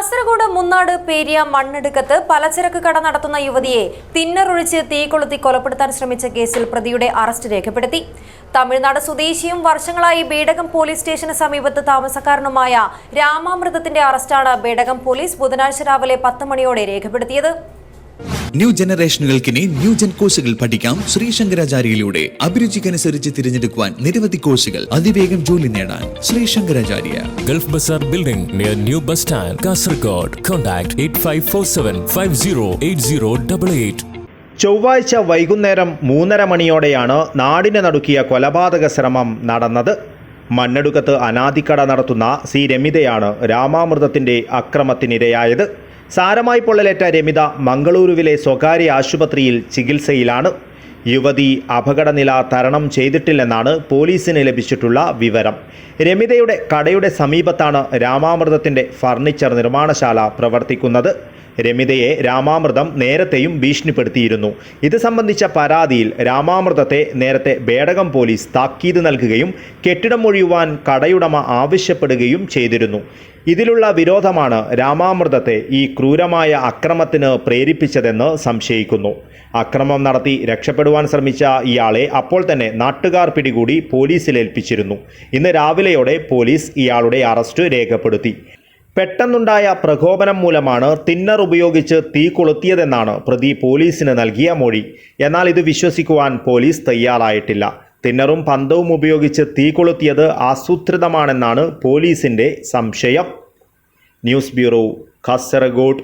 കാസർഗോഡ് മുന്നാട് പേരിയ മണ്ണെടുക്കത്ത് പലചരക്ക് കട നടത്തുന്ന യുവതിയെ തിന്നറൊഴിച്ച് തീ കൊളുത്തി കൊലപ്പെടുത്താൻ ശ്രമിച്ച കേസിൽ പ്രതിയുടെ അറസ്റ്റ് രേഖപ്പെടുത്തി. തമിഴ്നാട് സ്വദേശിയും വർഷങ്ങളായി ബേഡകം പോലീസ് സ്റ്റേഷന് സമീപത്ത് താമസക്കാരനുമായ രാമാമൃതത്തിന്റെ അറസ്റ്റാണ് ബേഡകം പോലീസ് ബുധനാഴ്ച രാവിലെ പത്ത് മണിയോടെ രേഖപ്പെടുത്തിയത്. ന്യൂ ജനറേഷനുകൾക്കിനി ന്യൂ ജൻ കോഴ്സുകൾ പഠിക്കാം ശ്രീ ശങ്കരാചാര്യയിലൂടെ. അഭിരുചിക്കനുസരിച്ച് തിരഞ്ഞെടുക്കുവാൻ നിരവധി കോഴ്സുകൾ അതിവേഗം ജോലി നേടാൻ Sree Sankaracharya. Gulf Bazar building near new bus stand Kasaragod. Contact eight five four seven five zero eight zero double eight ചൊവ്വാഴ്ച വൈകുന്നേരം മൂന്നര മണിയോടെയാണ് നാടിനെ നടുക്കിയ കൊലപാതക ശ്രമം നടന്നത്. മണ്ണെടുക്കത്ത് അനാദിക്കട നടത്തുന്ന സി രമിതയാണ് രാമാമൃതത്തിന്റെ അക്രമത്തിനിരയായത്. സാരമായി പൊള്ളലേറ്റ രമിത മംഗളൂരുവിലെ സ്വകാര്യ ആശുപത്രിയിൽ ചികിത്സയിലാണ്. യുവതി അപകടനില തരണം ചെയ്തിട്ടില്ലെന്നാണ് പോലീസിന് ലഭിച്ചിട്ടുള്ള വിവരം. രമിതയുടെ കടയുടെ സമീപത്താണ് രാമാമൃതത്തിന്റെ ഫർണിച്ചർ നിർമ്മാണശാല പ്രവർത്തിക്കുന്നത്. രമിതയെ രാമാമൃതം നേരത്തെയും ഭീഷണിപ്പെടുത്തിയിരുന്നു. ഇത് സംബന്ധിച്ച പരാതിയിൽ രാമാമൃതത്തെ നേരത്തെ ബേടകം പോലീസ് താക്കീത് നൽകുകയും കെട്ടിടം ഒഴിയുവാൻ കടയുടമ ആവശ്യപ്പെടുകയും ചെയ്തിരുന്നു. ഇതിലുള്ള വിരോധമാണ് രാമാമൃതത്തെ ഈ ക്രൂരമായ അക്രമത്തിന് പ്രേരിപ്പിച്ചതെന്ന് സംശയിക്കുന്നു. അക്രമം നടത്തി രക്ഷപ്പെടുവാൻ ശ്രമിച്ച ഇയാളെ അപ്പോൾ തന്നെ നാട്ടുകാർ പിടികൂടി പോലീസിൽ ഏൽപ്പിച്ചിരുന്നു. ഇന്ന് രാവിലെയോടെ പോലീസ് ഇയാളുടെ അറസ്റ്റ് രേഖപ്പെടുത്തി. പെട്ടെന്നുണ്ടായ പ്രകോപനം മൂലമാണ് തിന്നർ ഉപയോഗിച്ച് തീ കൊളുത്തിയതെന്നാണ് പ്രതി പോലീസിന് നൽകിയ മൊഴി. എന്നാൽ ഇത് വിശ്വസിക്കുവാൻ പോലീസ് തയ്യാറായിട്ടില്ല. തിന്നറും പന്തവും ഉപയോഗിച്ച് തീ കൊളുത്തിയത് ആസൂത്രിതമാണെന്നാണ് പോലീസിന്റെ സംശയം. News bureau Kasaragod.